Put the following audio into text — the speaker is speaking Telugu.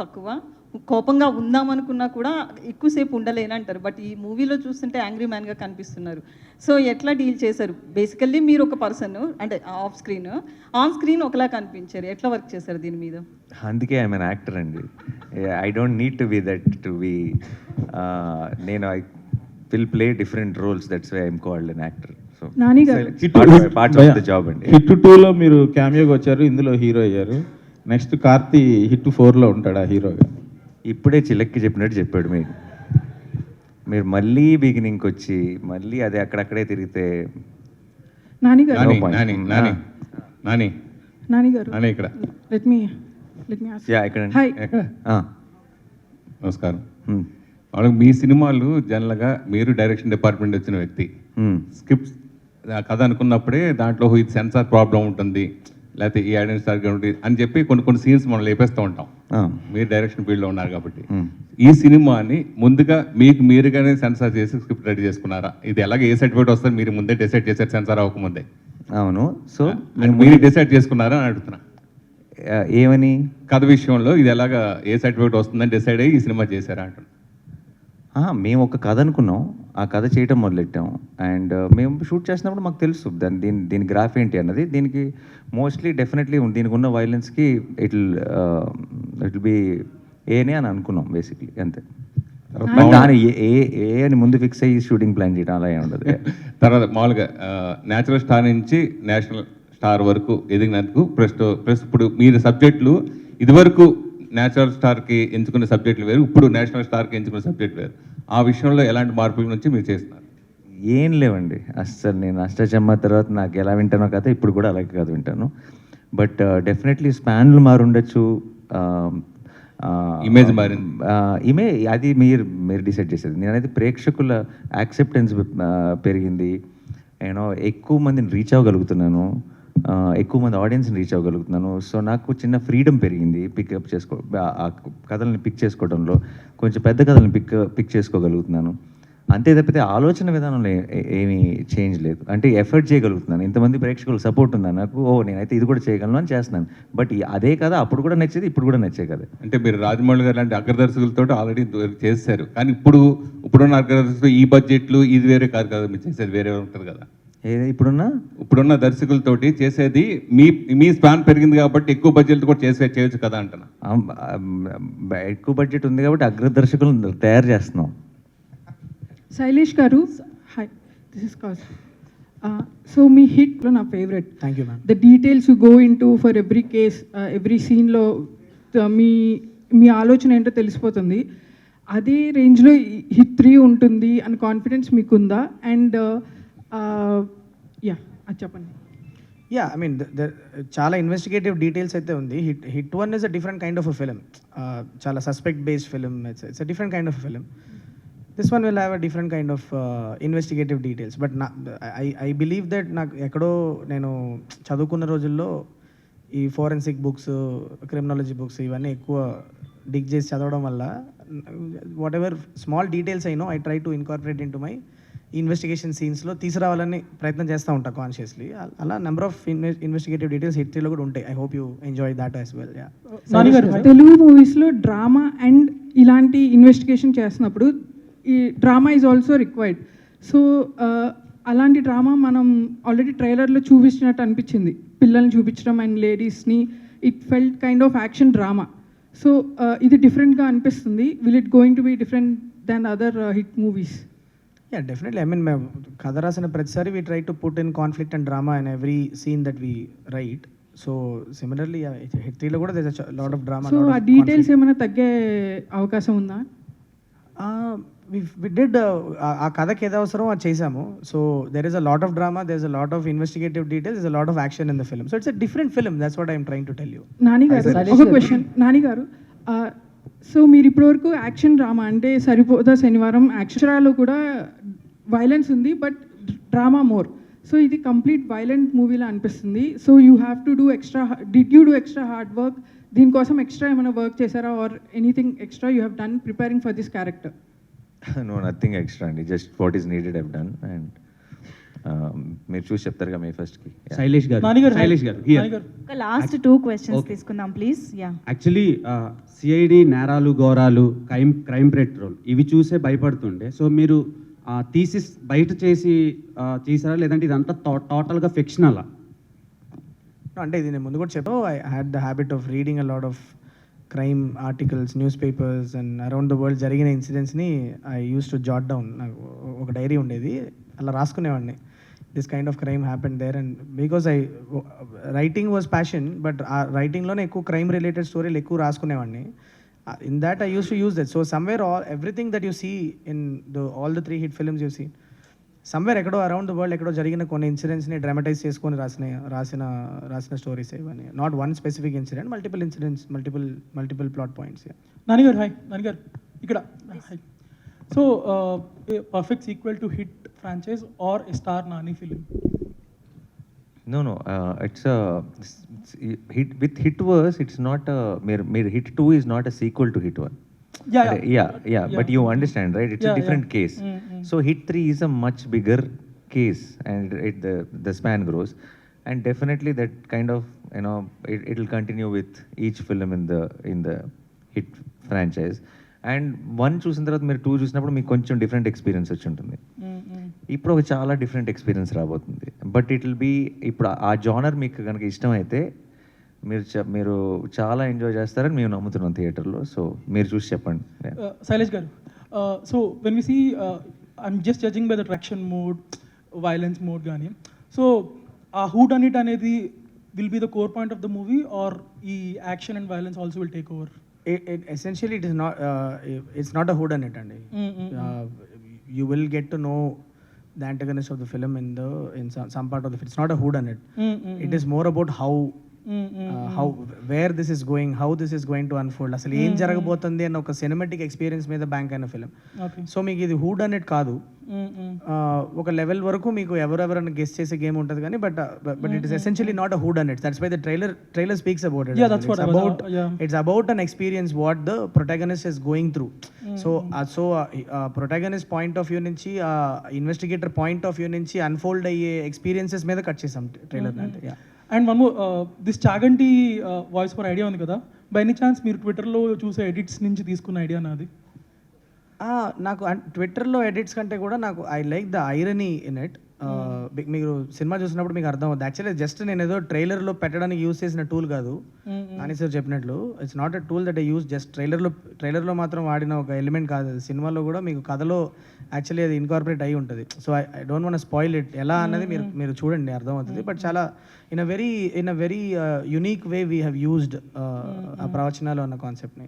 తక్కువ. కోపంగా ఉందామనుకున్నా కూడా ఎక్కువసేపు ఉండలేను అంటారు. బట్ ఈ మూవీలో చూస్తుంటే యాంగ్రీ మ్యాన్గా కనిపిస్తున్నారు. సో ఎట్లా డీల్ చేశారు? బేసికల్లీ మీరు ఒక పర్సన్ అంటే ఆఫ్ స్క్రీన్ ఆన్ స్క్రీన్ ఒకలా కనిపించారు. ఎట్లా వర్క్ చేశారు దీని మీద? అందుకే ఐ మీన్ యాక్టర్ అండి. I don't need to be that to be నేను I will play different roles that's why I'm called an actor so Nani part of the job అండి. హిట్ టూలో మీరు క్యామియోకి వచ్చారు. ఇందులో హీరో అయ్యారు. నెక్స్ట్ కార్తీ హిట్ ఫోర్లో ఉంటాడా హీరోగా ఇప్పుడే చిలక్కి చెప్పినట్టు చెప్పాడు మీకు. మీరు మళ్ళీ బిగినింగ్కి వచ్చి మళ్ళీ అదే అక్కడక్కడే తిరిగితే నాని నాని. నాని నాని నాని. నాని గారు? నాని ఇక్కడ. Let me let me yeah ఇక్కడ. హాయ్ ఎక్కడ? Ah. నమస్కారం. Hmm. మామూలుగా మీ సినిమాలు జనరల్గా మీరు డైరెక్షన్ డిపార్ట్మెంట్ వచ్చిన వ్యక్తి. Hmm. స్క్రిప్ట్ ఆ కథ అనుకున్నప్పుడే దాంట్లో ఇది సెన్సార్ ప్రాబ్లం ఉంటుంది. లేకపోతే ఈ ఐడెంటి సరిగ్గా ఉంటుంది అని చెప్పి కొన్ని కొన్ని సీన్స్ మనం లేపేస్తూ ఉంటాం. మీరు డైరెక్షన్ ఫీల్డ్లో ఉన్నారు కాబట్టి. ఈ సినిమాని ముందుగా మీకు మీరుగానే సెన్సార్ చేసి స్క్రిప్ట్ రెడీ చేసుకున్నారా? ఇది ఎలాగ ఏ సర్టిఫికేట్ వస్తుంది? మీరు ముందే డిసైడ్ చేశారు సెన్సార్ అవ్వకముందే. అవును. సో మీరు డిసైడ్ చేసుకున్నారా అని అడుగుతున్నా. ఏమని? కథ విషయంలో ఇది ఎలాగా ఏ సర్టిఫికేట్ వస్తుందని డిసైడ్ అయ్యి ఈ సినిమా చేశారా అంటున్నా. మేము ఒక కథ అనుకున్నాం. ఆ కథ చేయటం మొదలెట్టాం అండ్ మేము షూట్ చేసినప్పుడు మాకు తెలుసు దాని దీని దీని గ్రాఫ్ ఏంటి అన్నది. దీనికి మోస్ట్లీ డెఫినెట్లీ దీనికి ఉన్న వైలెన్స్కి ఇట్ ఇట్ బి ఏనే అని అనుకున్నాం బేసిక్లీ. అంతే. దాని ఏ ఏ- అని ముందు ఫిక్స్ అయ్యి షూటింగ్ ప్లాన్ చేయడం అలా ఏమి ఉండదు. తర్వాత మామూలుగా న్యాచురల్ స్టార్ నుంచి నేషనల్ స్టార్ వరకు ఎదిగినందుకు ప్లస్ ప్లస్ ఇప్పుడు మీరు సబ్జెక్టులు ఇదివరకు నేచురల్ స్టార్కి ఎంచుకున్న సబ్జెక్టులు వేరు ఇప్పుడు నేషనల్ స్టార్కి ఎంచుకున్న సబ్జెక్ట్ వేరు. ఆ విషయంలో ఎలాంటి మార్పుల నుంచి మీరు చేస్తున్నారు? ఏం లేవండి. అస్సలు నేను అష్టచమ్మ తర్వాత నాకు ఎలా వింటానో కథ ఇప్పుడు కూడా అలాగే కాదు వింటాను. బట్ డెఫినెట్లీ స్పాన్లు మారుండొచ్చు Image మారింది. ఇమే అది మీరు మీరు డిసైడ్ చేసేది. నేనైతే ప్రేక్షకుల యాక్సెప్టెన్స్ పెరిగింది. నేను ఎక్కువ మందిని రీచ్ అవ్వగలుగుతున్నాను. ఎక్కువ మంది ఆడియన్స్ని రీచ్ అవ్వగలుగుతున్నాను. సో నాకు చిన్న ఫ్రీడమ్ పెరిగింది. పికప్ చేసుకో ఆ కథల్ని పిక్ చేసుకోవడంలో. కొంచెం పెద్ద కథలను పిక్ పిక్ చేసుకోగలుగుతున్నాను. అంతే తప్పితే ఆలోచన విధానంలో ఏమీ చేంజ్ లేదు. అంటే ఎఫర్ట్ చేయగలుగుతున్నాను. ఇంతమంది ప్రేక్షకులు సపోర్ట్ ఉందా నాకు. ఓ నేనైతే ఇది కూడా చేయగలను అని చేస్తున్నాను. బట్ అదే కదా అప్పుడు కూడా నచ్చేది ఇప్పుడు కూడా నచ్చే కదా అంటే మీరు రాజమౌళి గారు లాంటి అగ్రదర్శకులతో ఆల్రెడీ చేశారు. కానీ ఇప్పుడు ఇప్పుడున్న అగ్రదర్శకులు ఈ బడ్జెట్లు ఇది వేరే కాదు కదా. మీరు చేసేది వేరే ఉంటుంది కదా. ఏది ఇప్పుడున్నా? ఇప్పుడున్న దర్శకులతోటి చేసేది మీ మీ స్పాన్ పెరిగింది కాబట్టి ఎక్కువ బడ్జెట్ కూడా చేసే చేయొచ్చు కదా అంటున్నా. ఎక్కువ బడ్జెట్ ఉంది కాబట్టి అగ్రదర్శకులను తయారు చేస్తున్నాం. Shailesh garu hi this is cause so మీ హిట్లో నా favourite thank you ma'am the details you go into for every case every సీన్లో మీ మీ ఆలోచన ఏంటో తెలిసిపోతుంది. అదే రేంజ్లో హిట్ త్రీ ఉంటుంది అని కాన్ఫిడెన్స్ మీకుందా? అండ్ యా అది చెప్పండి. యా ఐ మీన్ చాలా ఇన్వెస్టిగేటివ్ డీటెయిల్స్ అయితే ఉంది. HIT HIT one is a different kind of a film చాలా suspect based film it's it's a different kind of film this one will have a different kind of investigative details but నా ఐ ఐ బిలీవ్ దట్ నాకు ఎక్కడో నేను చదువుకున్న రోజుల్లో ఈ ఫోరెన్సిక్ బుక్స్ క్రిమినాలజీ బుక్స్ ఇవన్నీ ఎక్కువ డిగ్ చేసి చదవడం వల్ల whatever small details అయినో I try to incorporate into my investigation సీన్స్లో తీసుకురావాలని ప్రయత్నం చేస్తూ ఉంటా కాన్షియస్లీ అలా నెంబర్ ఆఫ్ ఇన్వెస్టిగేటివ్ డీటెయిల్స్ హిస్టరీలో కూడా ఉంటాయి. I hope you enjoy that as well yeah Telugu మూవీస్లో డ్రామా అండ్ ఇలాంటి ఇన్వెస్టిగేషన్ చేస్తున్నప్పుడు ఈ drama is also required so అలాంటి డ్రామా మనం ఆల్రెడీ ట్రైలర్లో చూపించినట్టు అనిపించింది. పిల్లల్ని చూపించడం and లేడీస్ని it felt kind of action drama so ఇది డిఫరెంట్గా అనిపిస్తుంది. Will it going to be different than other HIT movies yeah definitely I mean మేము కథ రాసిన ప్రతిసారి we try to put in conflict and drama in every scene that we write so similarly హిట్రీలో కూడా లాట్ ఆఫ్ డ్రామా సో ఆ డీటెయిల్స్ ఏమైనా తగ్గే అవకాశం ఉందా వి డిడ్ ఆ కథకి ఏదో అవసరం అది చేసాము so there is a lot of drama there is a lot of investigative details is a lot of action in the film so it's a different film that's what I'm trying to tell you Nani garu ఒక క్వశ్చన్ నాని గారు సో మీరు ఇప్పటివరకు యాక్షన్ డ్రామా అంటే సరిపోదా శనివారం అక్షరాలు కూడా వైలెన్స్ ఉంది బట్ డ్రామా మోర్ సో ఇది కంప్లీట్ వైలెంట్ మూవీలా అనిపిస్తుంది. So you have to do extra did you do extra hard work దీనికోసం ఎక్స్ట్రా ఏమైనా వర్క్ చేశారా? Or anything extra you have done preparing for this character no nothing extra అండి. Just what is needed have done and మీరు చూసి చెప్తారుగా మే ఫస్ట్కి శైలేష్ గారు. నాని గారు. శైలేష్ గారు ఒక లాస్ట్ టూ క్వశ్చన్స్ తీసుకుందాం please yeah actually CID Neralu Ghoralu crime crime petrol ఇవి చూసే భయపడుతుండే. సో మీరు థీసిస్ బయట చేసి చేశారా లేదంటే ఇదంతా టోటల్గా ఫిక్షనలా అంటే ఇది నేను ముందు కూడా చెప్పాను. I had the habit of reading a lot of crime articles newspapers and around the world జరిగిన ఇన్సిడెంట్స్ని I use to jot down నాకు ఒక డైరీ ఉండేది. అలా రాసుకునేవాడిని. This kind of crime happen there and because I writing was passion but ఆ రైటింగ్లోనే ఎక్కువ క్రైమ్ రిలేటెడ్ స్టోరీలు ఎక్కువ రాసుకునేవాడిని. In that I use to use that so somewhere all everything that you see in the all the three HIT films you see somewhere ఎక్కడో అరౌండ్ ద వరల్డ్ ఎక్కడో జరిగిన కొన్ని ఇన్సిడెంట్స్ని డ్రామటైజ్ చేసుకొని రాసిన రాసిన రాసిన స్టోరీస్ ఇవన్నీ. Not one specific incident multiple incidents multiple multiple plot points Nani garu hi So, uh, a perfect sequel to hit franchise or a star Nani film? No, no. Uh, it's a it's, it's, hit with hit was. It's not a mere, mere hit two is not a sequel to hit one. Yeah, yeah, yeah, yeah, yeah. But you understand, right? It's yeah, a different yeah. case. Mm -hmm. So hit three is a much bigger case, and it, the the span grows, and definitely that kind of you know it, it'll continue with each film in the in the hit franchise. And one చూసిన తర్వాత మీరు టూ చూసినప్పుడు మీకు కొంచెం డిఫరెంట్ ఎక్స్పీరియన్స్ వచ్చి ఉంటుంది. ఇప్పుడు ఒక చాలా డిఫరెంట్ ఎక్స్పీరియన్స్ రాబోతుంది. బట్ ఇట్ విల్ బీ ఇప్పుడు ఆ జానర్ మీకు కనుక ఇష్టమైతే మీరు చ- మీరు చాలా ఎంజాయ్ చేస్తారని మేము నమ్ముతున్నాం థియేటర్లో. సో మీరు చూసి చెప్పండి. Yeah. Shailesh garu so when we see I'm just judging by the traction mode violence mode కానీ సో ఆ హూట్ అన్ ఇట్ అనేది will be the core point of the movie or ఈ action and violence also will take over essentially it is not it's not a hood ఇట్ అండి you will get to know the antagonist of the film in the in some, some part of the film. It's not a hood on it. It is more about how how where this is going, how this is going to unfold. అసలు ఏం జరగబోతుంది అన్న ఒక సినిమాటిక్ ఎక్స్పీరియన్స్ మీద బ్యాంక్ అయిన ఫిలిం సో మీకు ఇది హూడ్ అనేది కాదు. Uh, ఒక లెవెల్ వరకు మీకు ఎవరెవరన్నా గెస్ట్ చేసే గేమ్ ఉంటుంది కానీ but but it is essentially not a whodunit that's why the trailer trailer speaks about it about. It's about an experience what the protagonist is going through so so protagonist point of view నుంచి ఇన్వెస్టిగేటర్ పాయింట్ ఆఫ్ వ్యూ నుంచి అన్ఫోల్డ్ అయ్యే ఎక్స్పీరియన్సెస్ మీద కట్ చేసాం ట్రైలర్ అంటే yeah. And one this Chaganti voice for idea ఉంది కదా? బై ఎనీ ఛాన్స్ మీరు ట్విట్టర్లో చూసే ఎడిట్స్ నుంచి తీసుకున్న ఐడియా నాది? నాకు ట్విట్టర్లో ఎడిట్స్ కంటే కూడా నాకు I like the irony in it మీరు సినిమా చూసినప్పుడు మీకు అర్థం అవుతుంది యాక్చువల్లీ జస్ట్ నేను ఏదో ట్రైలర్లో పెట్టడానికి యూస్ చేసిన టూల్ కాదు. నాని సార్ చెప్పినట్లు it's not a tool that I use just ట్రైలర్లో ట్రైలర్లో మాత్రం వాడిన ఒక ఎలిమెంట్ కాదు. సినిమాలో కూడా మీకు కథలో యాక్చువల్లీ అది ఇన్కార్పొరేట్ అయి ఉంటుంది. So I I don't want spoil it ఎలా అన్నది మీరు మీరు చూడండి అర్థం అవుతుంది బట్ చాలా in a very in a very unique way we have used ఆ ప్రవచనాలు అన్న కాన్సెప్ట్ని